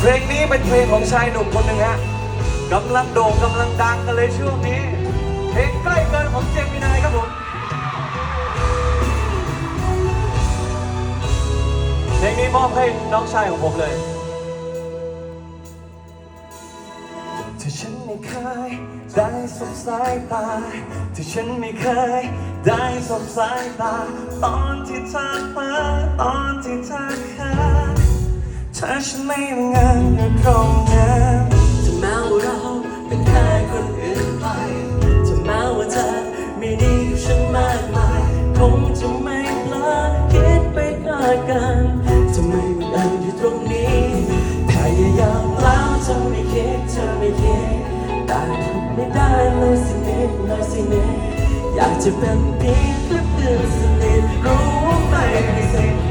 เพลงนี้เป็นเพลงของชายหนุ่มคนหนึ่งฮะกำลังโด่งกำลังดังกันเลยช่วงนี้ เพลงใกล้เกินของเจมินายครับผมเพลงนี้มอบให้น้องชายของผมเลยที่ฉันไม่เคยได้สบสายตาที่ฉันไม่เคยได้สบสายตา ตอนที่เธอเพ้อตอนที่เธอเคิน ถ้าฉันไม่มีเงินอยู่ตรงนั้นจะแม้ว่าเราเป็นแค่คนอื่นไปจะแม้ว่าเธอไม่ดีกับฉันมากมาย คงจะไม่เพลอคิดไปคากันจะไม่มีอันอยู่ตรงนี้พยายามแล้วเธอไม่คิดเธอไม่คิดแต่ทำไม่ได้เลยสินิดเลยสินิดอยากจะเป็นพี่เพื่อนสนิทรู้ไหมสิ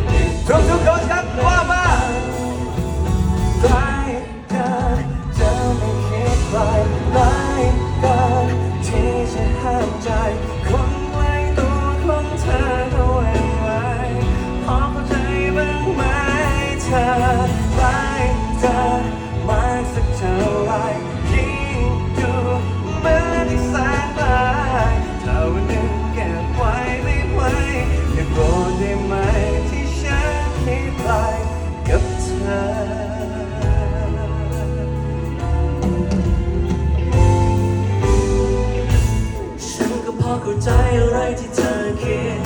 ที่เธอคิด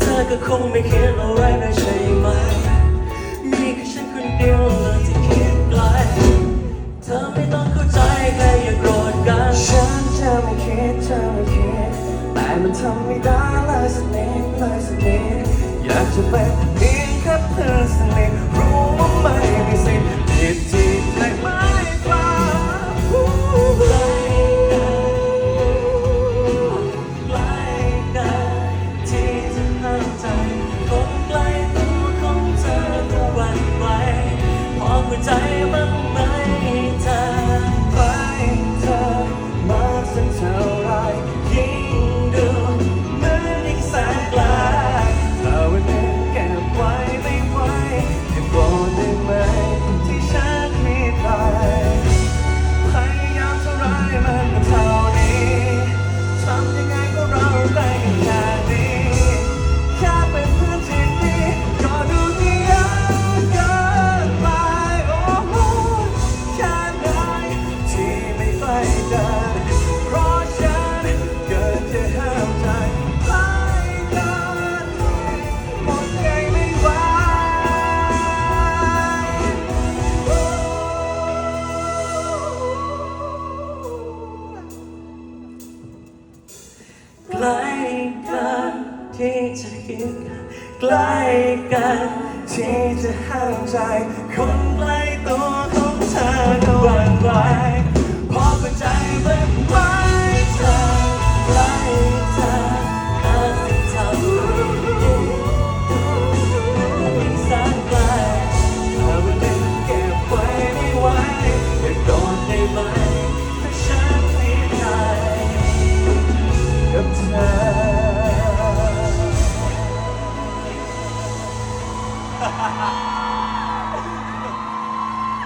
เธอก็คงไม่คิดอะไรนะใช่ไหม มีแค่ฉันคนเดียวเลยที่คิดไกล เธอไม่ต้องเข้าใจแค่อย่าโกรธกัน ฉันจะไม่คิดจะไม่คิด แต่มันทำไม่ได้เลยสักนิดเลยสักนิดอยากจะเป็นเพียงแค่เพื่อนสนิท ใจ ใกล้กันที่จะคิดกันใกล้กันที่จะห้ามใจคนใกล้ตัวของเธอก็หวั่นไหว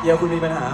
เดี๋ยวคุณมีปัญหา